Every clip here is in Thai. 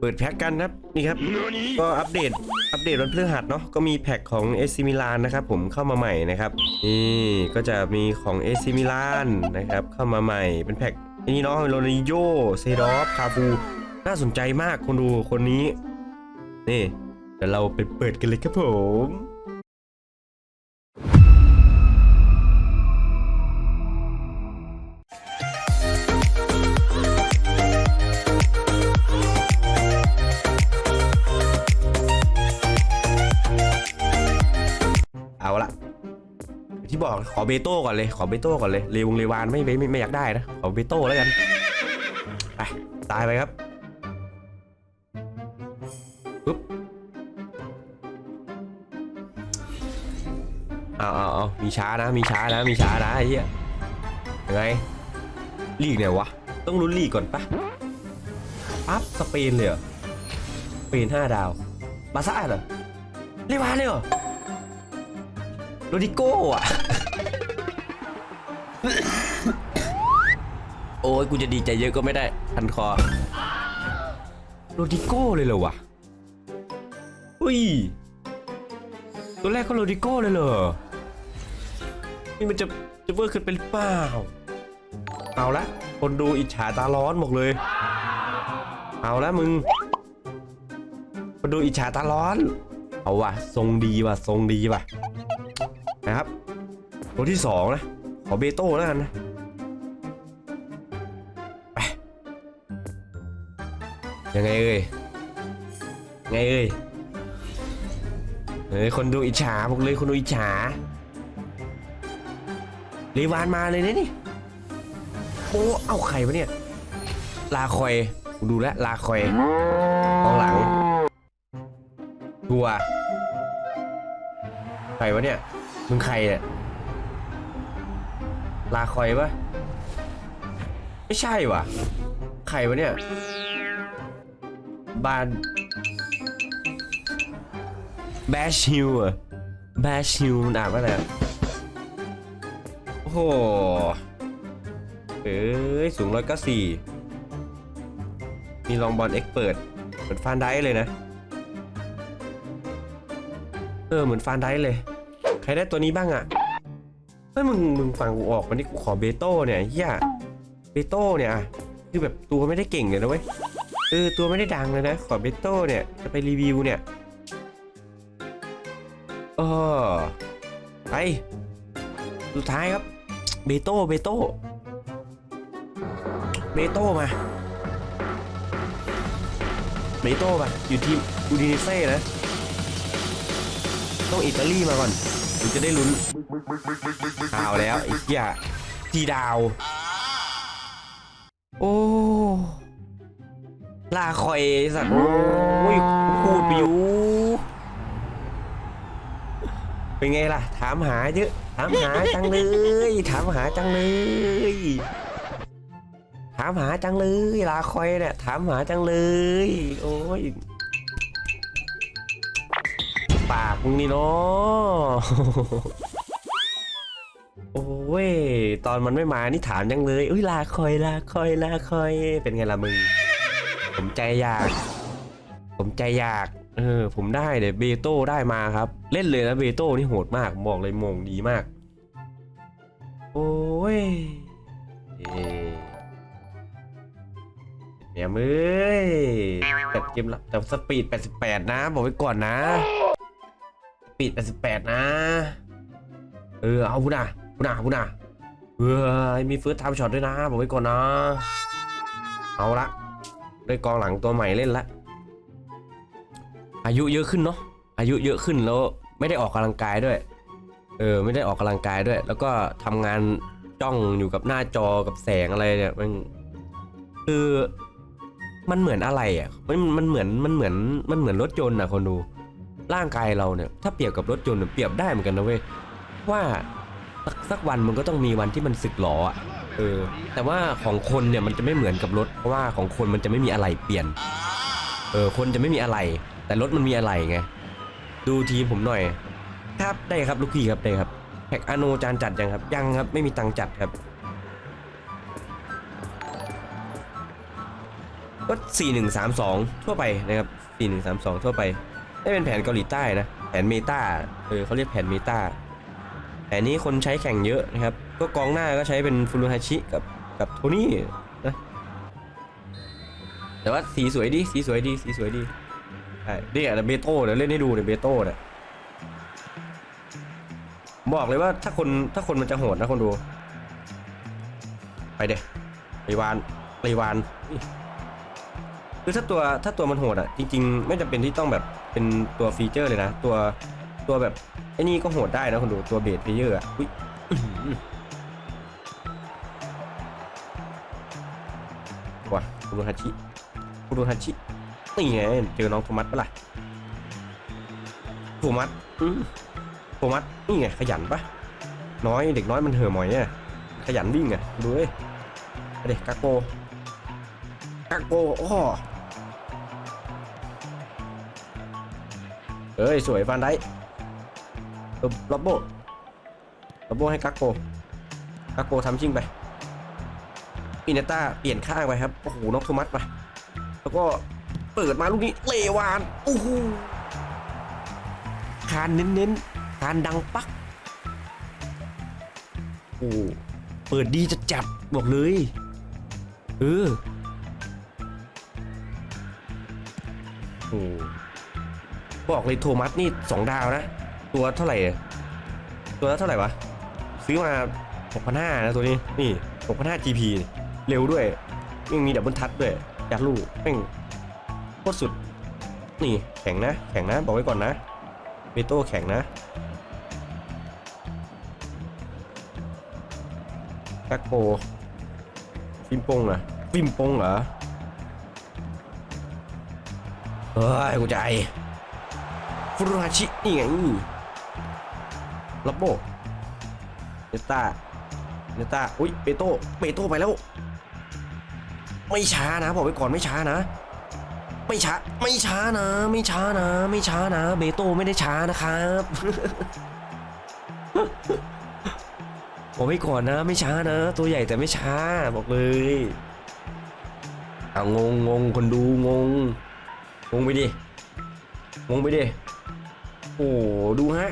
เปิดแพ็กกันนะครับนี่ครับ ก็อัปเดตอัปเดตวันพฤหัสเนาะก็มีแพ็กของเอซิมิลานนะครับผมเข้ามาใหม่นะครับนี่ก็จะมีของเอซิมิลานนะครับเข้ามาใหม่เป็นแพ็กอันนี้เนาะโรนิโยเซดอฟคาบูน่าสนใจมากคนดูคนนี้นี่เดี๋ยวเราไปเปิดกันเลยครับผม ที่บอกขอเบโต้ก่อนเลย ขอเบโต้ก่อนเลยเลวงเลวานไม่ไม่ไม่ไม่อยากได้นะ ขอเบโต้แล้วกัน ไปตายไปครับปุ๊บเอาเอาเอามีช้านะ มีช้านะ มีช้านะไอ้เหี้ยยังไงลีกเนี่ยวะ ต้องลุ้นลีกก่อนปะปั๊บสเปนเลยเหรอสเปนห้าดาวบาซ่าเหรอเลวานเลยเหรอ โรดิโก้อะโอ้ยกูจะดีใจเยอะก็ไม่ได้พันคอโรดิโก้เลยเหรอวะอุ้ยตัวแรกก็โรดิโก้เลยเหรอนี่มันจะจะเวอร์ขึ้นเป็นเปล่าเอาละคนดูอิจฉาตาร้อนบอกเลย เอาละมึงคนดูอิจฉาตาร้อน เอาว่ะทรงดีว่ะทรงดีว่ะ ตัวที่สองนะ ขอเบโต้แล้วกันนะไปยังไงเอ่ยไงเอ่ยเฮ้ยคนดูอิจฉาบอกเลยคนดูอิจฉาเรวานมาเลยนะนี่โอ้เอาใครวะเนี่ย ลาคอยดูแลลาคอยกองหลังทัวร์ใครวะเนี่ย มึงใครเนี่ย ลาคอยปะไม่ใช่วะใครวะเนี่ย บานแบชฮิวอะแบชฮิวมันอ่านว่าอะไรโอ้โหเอ้ยสูงร้อยก็สี่มีลองบอลเอ็กเปิดเหมือนฟานได้เลยนะ เออเหมือนฟานได้เลย ใครได้ตัวนี้บ้างอะ เฮ้ยมึงมึงฟังกูออกวันนี้กูขอเบโต้เนี่ยเฮียเบโต้เนี่ยคือแบบตัวไม่ได้เก่งเลยนะเว้ยเออตัวไม่ได้ดังเลยนะ ขอเบโต้เนี่ยจะไปรีวิวเนี่ยเออไปสุดท้ายครับเบโต้เบโต้เบโต้มาเบโต้มาอยู่ทีมอูดินเซ่นะต้องอิตาลีมาก่อน ถึงจะได้ลุ้นเอาแล้วไอ้เหี้ยทีดาว โอ้ลาคอยไอ้สัตว์โอ้ยพูดไปอยู่เป็นไงล่ะ ถามหาเยอะถามหาจังเลย ถามหาจังเลย ถามหาจังเลยลาคอยเนี่ยถามหาจังเลย โอ้ย มึงนี่เนาะโอ้ยตอนมันไม่มานี่ถามยังเลย อุ้ยลาคอยลาคอยลาคอย เป็นไงล่ะมึง ผมใจอยาก ผมใจอยาก เออ ผมได้เดี๋ยวเบโต้ได้มาครับ เล่นเลยนะเบโต้นี่โหดมากบอกเลยมงดีมาก โอ้ยเอ๊ะเนี่ยมึงแต่เกมละแต่สปีด 88 นะ บอกไว้ก่อนนะ ปีด88 นะ เออ เอาพูนะพูนะพูนะเออมีเฟิร์สไทม์ช็อตด้วยนะบอกไว้ก่อนนะ เอาละได้กองหลังตัวใหม่เล่นละ อายุเยอะขึ้นเนาะ อายุเยอะขึ้นแล้วไม่ได้ออกกำลังกายด้วย เออ ไม่ได้ออกกำลังกายด้วย แล้วก็ทำงานจ้องอยู่กับหน้าจอกับแสงอะไรเนี่ย มันคือมันเหมือนอะไรอะ มันมันเหมือนมันเหมือนมันเหมือนรถยนต์อะคนดู ร่างกายเราเนี่ยถ้าเปรียบกับรถยนต์เนี่ยเปรียบได้เหมือนกันนะเว้ยว่าสักสักวันมันก็ต้องมีวันที่มันสึกหรออะเออแต่ว่าของคนเนี่ยมันจะไม่เหมือนกับรถเพราะว่าของคนมันจะไม่มีอะไรเปลี่ยนเออคนจะไม่มีอะไร แต่รถมันมีอะไรไงดูทีมผมหน่อย ครับได้ครับลูกพี่ครับได้ครับแพ็กอโนจานจัดยังครับยังครับไม่มีตังจัดครับก็4132 ทั่วไปนะครับ4132 ทั่วไป ไม่เป็นแผนเกาหลีใต้นะ แผนเมตาเออเขาเรียกแผนเมตาแผนนี้คนใช้แข่งเยอะนะครับ ก็กองหน้าก็ใช้เป็นฟูรุฮาชิกับกับโทนี่นะแต่ว่าสีสวยดีสีสวยดีสีสวยดีใช่นี่อะเบโต้เดี๋ยวเล่นให้ดูเนี่ยเบโต้เนี่ยบอกเลยว่าถ้าคนถ้าคนมันจะโหดนะคนดู ไปเด็ไปวานไปวานคือถ้าตัวถ้าตัวมันโหดอะ จริง ๆ ไม่จำเป็นที่ต้องแบบ เป็นตัวฟีเจอร์เลยนะ ตัวตัวแบบไอ้นี่ก็โหดได้นะคนดูตัวเบสเพเยอร์อะอุ๊ยอื้อหือว่ะคุโรฮาชิคุโรฮาชินี่ไงเจอน้องโทมัสปะล่ะโทมัสโทมัสนี่ไงขยันปะน้อยเด็กน้อยมันเห่อหมอยเนี่ยขยันวิ่งอะดูเว้ยเด็กกาโกกาโกโอ้ เอ้ย สวยฟันได้ลบลบโบลบโบให้กาโกกาโกทำชิ่งไปอินเนต้าเปลี่ยนข้างไปครับ โอ้โหน็อกโทมัสไปแล้วก็เปิดมาลูกนี้เลวาน โอ้โหคานเน้นๆคานดังปัก โอ้เปิดดีจะจัดบอกเลย เออ โอ้ บอกเลยโทมัสนี่สองดาวนะ ตัวเท่าไหร่ ตัวละเท่าไหร่วะ ซื้อมา6,500นะตัวนี้ นี่6,500 GP นี่เร็วด้วยยังมีดับเบิลทัชด้วยยัดลูกแม่งโคตรสุด นี่แข็งนะ แข็งนะ บอกไว้ก่อนนะเบโต้แข็งนะกักโปฟิมปงเหรอฟิมปงเหรอเฮ้ยกูใจ ฟุรุฮาชินี่ไงลับโบเนต้าเนต้าอุ้ยเปโต้เปโต้ไปแล้ว ไม่ช้านะบอกไว้ก่อนไม่ช้านะ ไม่ช้าไม่ช้านะ ไม่ช้านะ ไม่ช้านะเบโต้ไม่ได้ช้านะครับบอกไว้ก่อนนะ ไม่ช้านะ ตัวใหญ่แต่ไม่ช้าบอกเลยเอางงงงคนดูงงงงไปดิงงไปดิ โอ้ดูฮะ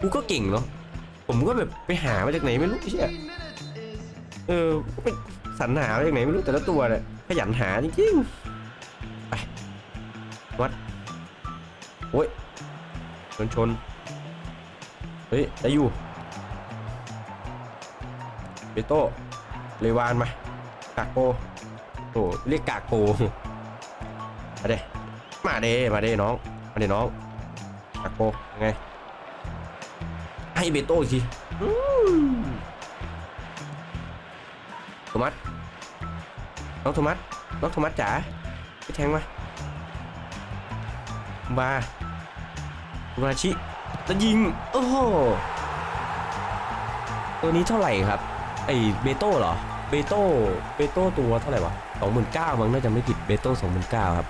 กูก็เก่งเนาะผมก็แบบไปหามาจากไหนไม่รู้เชี่ยเออไปสรรหามาจากไหนไม่รู้แต่ละตัวเนี่ยขยันหาจริงๆไปวัดโอ้ยชนชนเฮ้ยได้อยู่เบโต้เลวานมากากโปโอ้เรียกกากโปมาเด้ มาเด้มาเด้น้อง มาเด้น้องกาโปยังไง ให้เบโต้อีกทีอืมโทมัส น้องโทมัส น้องโทมัสจ๋าไปแทงมามามาชิแล้วยิง โอ้โห ตัวนี้เท่าไหร่ครับ ไอเบโต้เหรอ เบโต้ เบโต้ตัวเท่าไหร่วะสองหมื่นเก้ามั้งน่าจะไม่ผิด เบโต้สองหมื่นเก้าครับ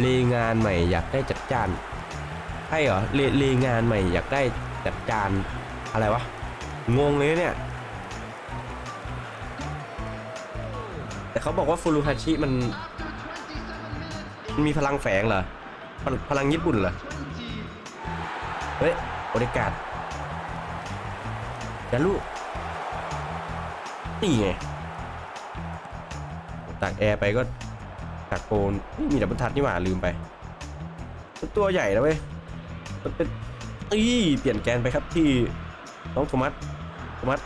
เลงานใหม่อยากได้จัดจานใช่เหรอเลเลงานใหม่อยากได้จัดจานอะไรวะงงเลยเนี่ย แต่เขาบอกว่าฟูรุฮาชิมันมีพลังแฝงเหรอพลพลังญี่ปุ่นเหรอเฮ้ยบริการอย่าลูกนี่ไงตากแอร์ไปก็ ตากโกนมีดับเบิลทัชนี่หว่าลืมไปมันตัวใหญ่แล้วเว้ยมันเป็นอีเปลี่ยนแกนไปครับที่น้องโทมัสโทมัส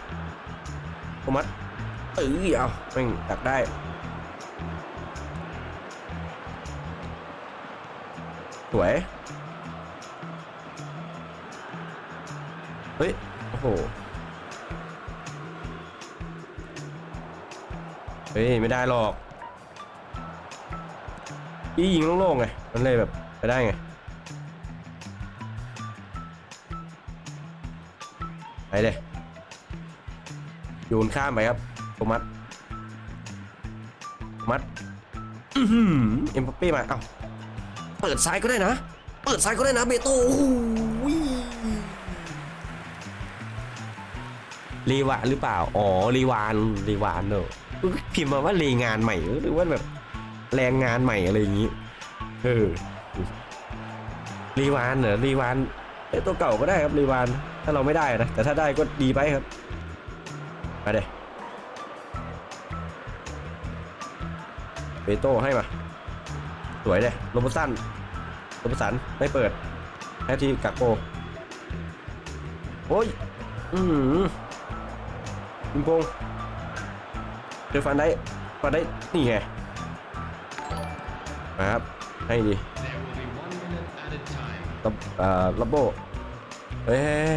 โทมัสเอ้ยเอาแม่งตักได้สวย เฮ้ย โอ้โห เฮ้ย ไม่ได้หรอก ยี่ยิงโล่งๆไง มันเลยแบบไปได้ไง ไปเลยโยนข้ามไปครับโทมัสโทมัสอื้อหือเอ็มบัปเป้มาเอ้าเปิดซ้ายก็ได้นะ เปิดซ้ายก็ได้นะเบโต้โอ้โหรีวานหรือเปล่า อ๋อรีวานรีวานเนอะพิมพ์มาว่าเลงานใหม่หรือว่าแบบ แรงงานใหม่อะไรอย่างนี้ เออ รีวานเหรอ รีวานเอ้ยตัวเก่าก็ได้ครับ รีวาน ถ้าเราไม่ได้นะ แต่ถ้าได้ก็ดีไปครับมาเด้เบโต้ให้มา สวยเลยโรบสันโรบสันไม่เปิดแค่ที่กักโปโอ้ย อือหือยิงโปงเจอฟันได้ฟันได้ นี่ไง มาครับ ให้ดี There will be one minute at a time. รับอ่ารับโบเฮ้ย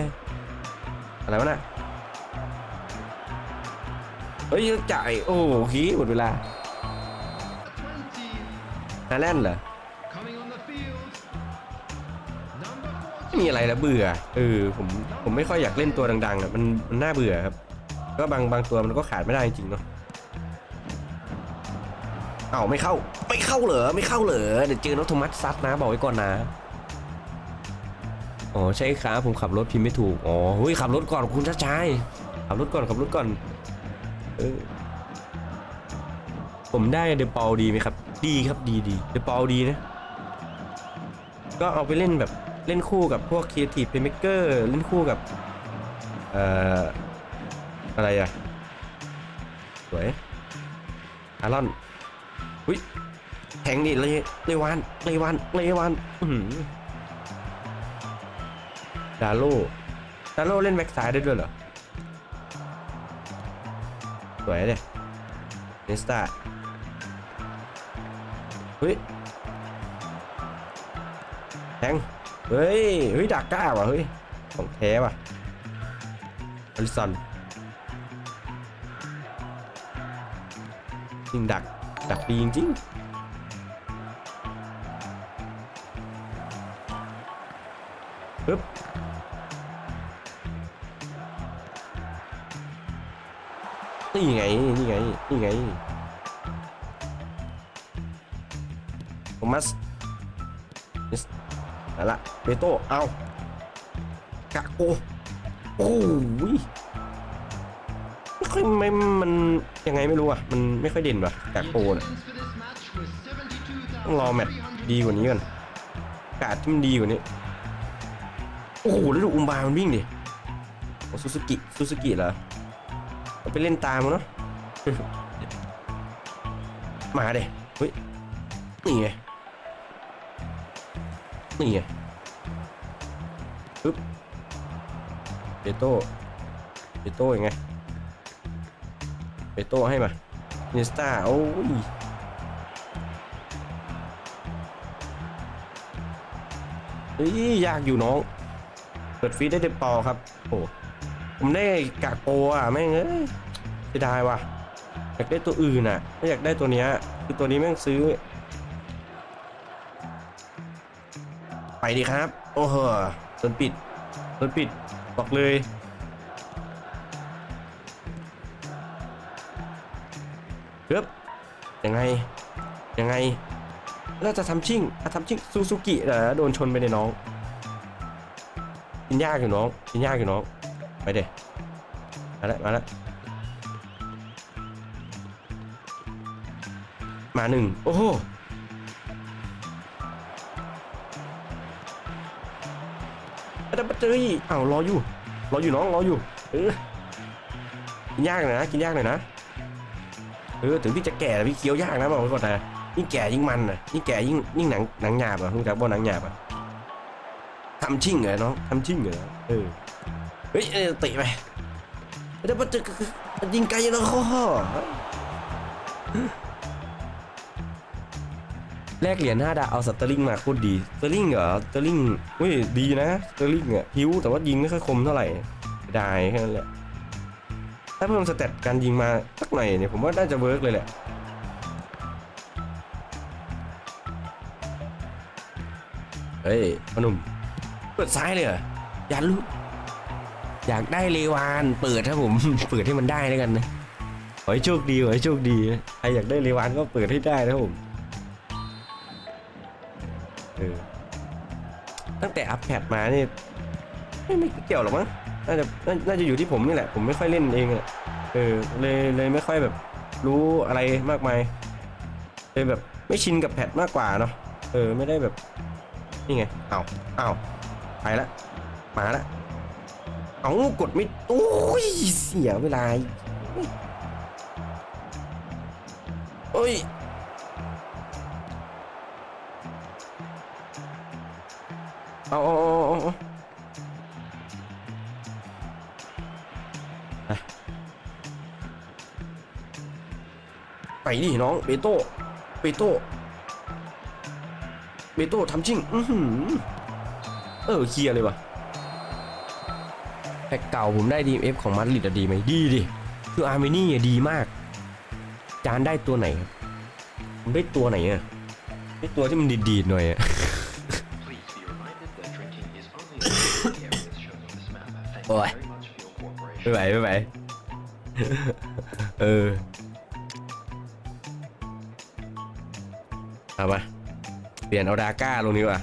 อะไรวะน่ะเฮ้ยจ่ายโอ้โหขีหมดเวลาฮาแลนด์เหรอไม่มีอะไรแล้วเบื่อเออผมผมไม่ค่อยอยากเล่นตัวดังๆอะมันมันน่าเบื่อครับ ก็บางบางตัวมันก็ขาดไม่ได้จริงเนาะ อ้าไม่เข้า ไม่เข้าเหรอ ไม่เข้าเหรอ เดี๋ยวเจอน้องโทมัสซัดนะ บอกไว้ก่อนนะ อ๋อใช่ครับผมขับรถพิมพ์ไม่ถูก อ๋อเฮ้ยขับรถก่อนคุณชาติชายขับรถก่อนขับรถก่อน เออ ผมได้เดปอลดีไหมครับ ดีครับดีดีเดปอลดีนะ ก็เอาไปเล่นแบบเล่นคู่กับพวก Creative Playmaker เล่นคู่กับ เอ่อ อะไรอะสวยอารอน อุ้ยแทงดิเลยเลวานเลวานเลวานดาโลดาโลเล่นแบ็กซ้ายได้ด้วยเหรอ สวยเลยเนสตาเฮ้ย แทง เฮ้ย เฮ้ยดักก้าว่ะ เฮ้ย ของแท้ว่ะอลิสันจริงดัก ดักดีจริงๆปึ๊บนี่ไง นี่ไง นี่ไงโทมัสเอาละเบโต้เอากะโก โอ้ย ค่อยไม่มันยังไงไม่รู้อะ มันไม่ค่อยเด่นว่ะกะ The โกน่ะต้องรอแมตช์ดีกว่านี้ก่อนกาดที่มันดีกว่านี้ โอ้โห แล้วดูอุมบามันวิ่งดิโอ้ซูซูกิซูซูกิเหรอเอาไปเล่นตามมันเนาะมาเด้เฮ้ยนี่ไงนี่ไงปึ๊บเบโต้เบโต้ยังไง เบโต้ให้มาเนสตาโอ้ยเฮ้ยยากอยู่น้อง เปิดฟีดได้เต็มปอครับโอ้ผมได้กากโปอะแม่งเอ้ยเสียดายว่ะอยากได้ตัวอื่นอะไม่อยากได้ตัวเนี้ยคือตัวนี้แม่งซื้อ ไปดีครับ โอ้โหโดนปิดโดนปิดบอกเลย เฮ้ยยังไง ยังไง เราจะทำชิ่งอะทำชิ่งซูซูกิเหรอโดนชนไปในน้อง กินยากอยู่น้อง กินยากอยู่น้อง ไปเด็มาแล้วมาแล้วมาหนึ่งโอ้โหแล้วมาเจออีกอ้าวรออยู่ รออยู่น้อง รออยู่ เออ กินยากหน่อยนะ กินยากหน่อยนะ เออถึงพี่จะแก่แต่พี่เคี้ยวยากนะบอกไว้ก่อนนะยิ่งแก่ยิ่งมันอะยิ่งแก่ยิ่งยิ่งหนังหนังหยาบอะรู้จักบ่หนังหยาบอะทำชิ่งเหรอน้องทำชิ่งเหรอเออเฮ้ยเออตะไปเดี๋ยวมันจะยิงไกลแล้วข้อแลกเหรียญ5ดาวเอาสเตอร์ลิงมาโคตรดีสเตอร์ลิงเหรอสเตอร์ลิงเฮ้ยดีนะสเตอร์ลิงอะหิวแต่ว่ายิงไม่ค่อยคมเท่าไหร่ได้แค่นั้นแหละ ถ้าเพิ่มสเตตการยิงมาสักหน่อยเนี่ยผมว่าน่าจะเวิร์กเลยแหละเฮ้ยพอหนุ่มเปิดซ้ายเลยเหรออยากรู้อยากได้เลวานเปิดครับผม เปิดให้มันได้แล้วกันนะขอให้โชคดีขอให้โชคดีนะใครอยากได้เลวานก็เปิดให้ได้นะครับผมเออตั้งแต่อัปแพดมานี่ไม่ไม่เกี่ยวหรอกมั้ง น่าจะน่าน่าจะอยู่ที่ผมนี่แหละ ผมไม่ค่อยเล่นเองอะเออเลยเลยไม่ค่อยแบบรู้อะไรมากมายเลยแบบไม่ชินกับแพทมากกว่าเนาะเออไม่ได้แบบนี่ไงเอาเอาไปละมาละเอากดไม่โอ้ยเสียเวลาโอ้ยเอาเอาเอา ไปดิน้องเบโต้เบโต้เบโต้ทำจริงอือหือเออเคลียร์เลยวะแต่เก่าผมได้ DMF ของมาดริดดีไหมดีดิคืออาร์เมนี่ดีมาก จานได้ตัวไหนครับผมได้ตัวไหนอะได้ตัวที่มันดีดๆหน่อยอะ เปลี่ยนเอาดาก้าลงดีกว่า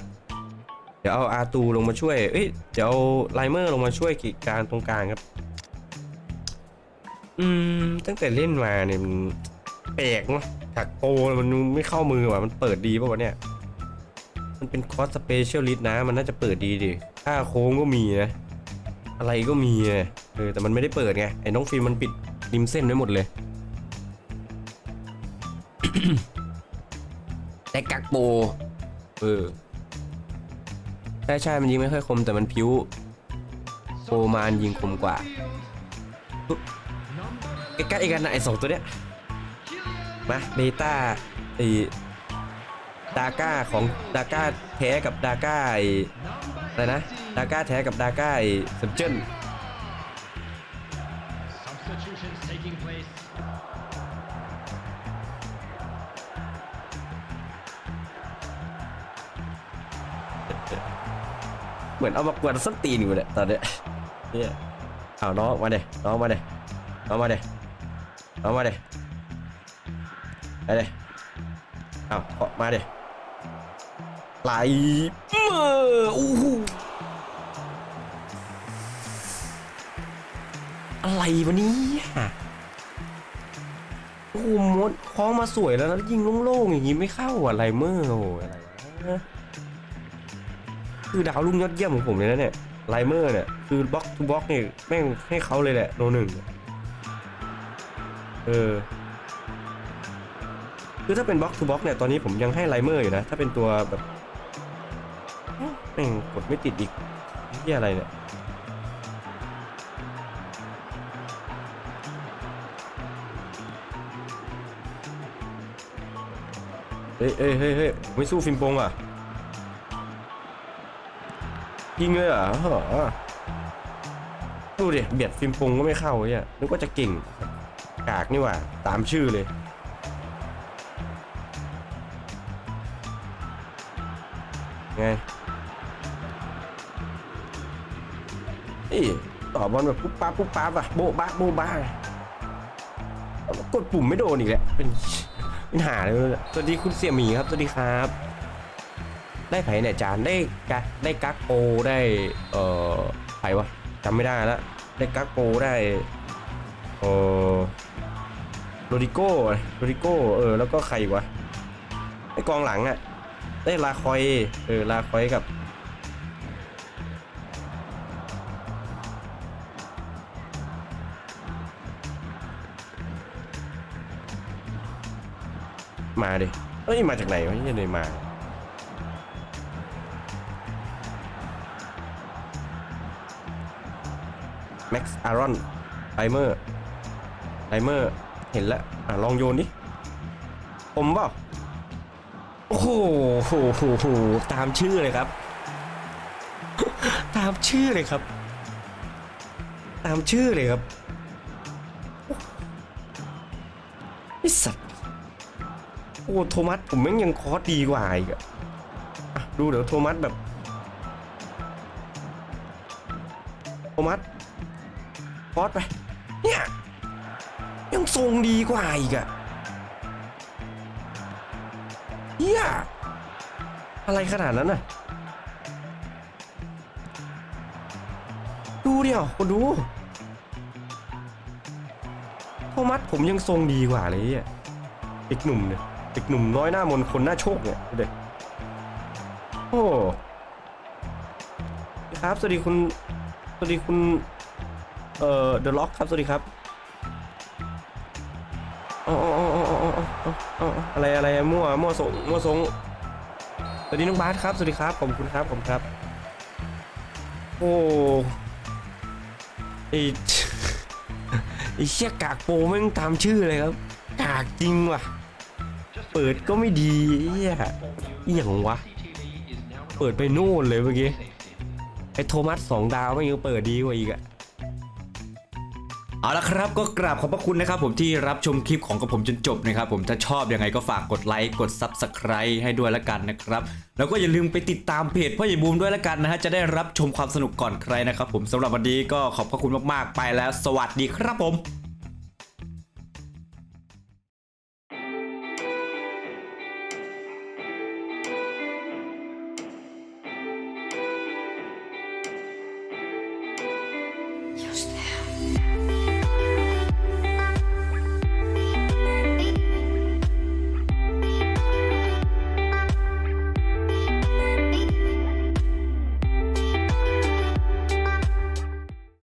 เดี๋ยวเอาอาตูลงมาช่วย เอ้ย เดี๋ยวเอาไลเมอร์ลงมาช่วยกีดกางตรงกลางครับ อืม ตั้งแต่เล่นมาเนี่ยมันแปลกเนาะถักโปมันไม่เข้ามือว่ะ มันเปิดดีป่ะวะเนี่ย มันเป็นคอสสเปเชียลลิสต์นะ มันน่าจะเปิดดีดิค่าโค้งก็มีนะ อะไรก็มีนะเออ แต่มันไม่ได้เปิดไง ไอ้น้องฟิล์มมันปิดริมเส้นไว้หมดเลยแต่กักโป เออใช่ใช่มันยิงไม่ค่อยคมแต่มันพิ้วโปรมานยิงคมกว่าใกล้ๆกันนะไอสองตัวเนี้ยมาเบต้าไอดาก้าของดาก้าแท้กับดาก้าไอ้อะไรนะดาก้าแท้กับดาก้าไอ้เซมเจน เหมือนเอามากวนส้นตีนอยู่เนี่ยตอนเนี้ยเนี่ยเอาน้องมาเดน้องมาเดน้องมาเดน้องมาเดไปเดเอาขอมาเดไหลเมื่ออู้หูอะไรวะเนี่ยโอ้โหมดคล้องมาสวยแล้วนะยิงโล่งๆอย่างงี้ไม่เข้าอะไรเมื่อโอ้โหอะไรวะ คือดาวรุ่งยอดเยี่ยมของผมเลยนะเนี่ยไลเมอร์เนี่ย คือบล็อกทูบล็อกเนี่ยแม่งให้เขาเลยแหละโนหนึ่งเออคือถ้าเป็นบล็อกทูบล็อกเนี่ย ตอนนี้ผมยังให้ไลเมอร์อยู่นะ ถ้าเป็นตัวแบบแม่งกดไม่ติดอีกที่อะไรเนี่ยเฮ้ยเฮ้ยเฮ้ยไม่สู้ฟิล์มโปงอะ ยิงเลยเหรอดูดิเบียดฟิล์มปงก็ไม่เข้าเนี่ยนึกว่าจะเก่งกากนี่หว่า ตามชื่อเลยไงนี่ต่อบอลแบบปุ๊บปั๊บปุ๊บปั๊บอะโบ๊ะบ้าโบ๊ะบ้ากดปุ่มไม่โดนอีกแล้วเป็นปัญหาเลยสวัสดีคุณเสี่ยหมีครับ สวัสดีครับ ได้ไผ่เนี่ยจานได้กะได้กักโปได้เอ่อไผ่วะจำไม่ได้ล้วได้กักโปได้เออโรดิโก้โรดิโก้เออแล้วก็ใครวะไอ้กองหลังอะได้ลาคอยเออลาคอยกับมาดิเอ้ย มาจากไหนวะเนี่ยเลยมา แม็กซ์อารอนไลเมอร์ไลเมอร์เห็นแล้วอะลองโยนดิผมเปล่าโอ้โหโหโหโหตามชื่อเลยครับ ตามชื่อเลยครับ ตามชื่อเลยครับไอสัตว์โอ้โทมัสผมแม่งยังคอร์สดีกว่าอีกอะดูเดี๋ยวโทมัสแบบ พอดไป เนี่ย ยังทรงดีกว่าอีกอะเฮียอะไรขนาดนั้นน่ะ ดูเดียวคนดู โทมัสผมยังทรงดีกว่าเลยอะเด็กหนุ่มเนี่ยเด็กหนุ่มน้อยหน้ามนคนหน้าโชคเนี่ยเด็กโอ้ครับ สวัสดีคุณ สวัสดีคุณ เอ่อเดอะล็อกครับ สวัสดีครับอ๋ออะไรอะไรมั่วมั่วสงมั่วสงสวัสดีน้องบาสครับสวัสดีครับขอบคุณครับผมครับ โอ้ไอไอเชี่ยกากโปแม่งตามชื่อเลยครับ กากจริงว่ะ เปิดก็ไม่ดีเฮียอหย่างวะ เปิดไปโน่นเลยเมื่อกี้ไอโทมัสสองดาวไม่ยังเปิดดีกว่าอีกอะ เอาละครับก็กราบขอบพระคุณนะครับผมที่รับชมคลิปของกับผมจนจบนะครับผมถ้าชอบยังไงก็ฝากกดไลค์กด Subscribe ให้ด้วยละกันนะครับ แล้วก็อย่าลืมไปติดตามเพจพ่อใหญ่บูมด้วยละกันนะฮะจะได้รับชมความสนุกก่อนใครนะครับผมสำหรับวันนี้ก็ขอบพระคุณมากๆไปแล้ว สวัสดีครับผม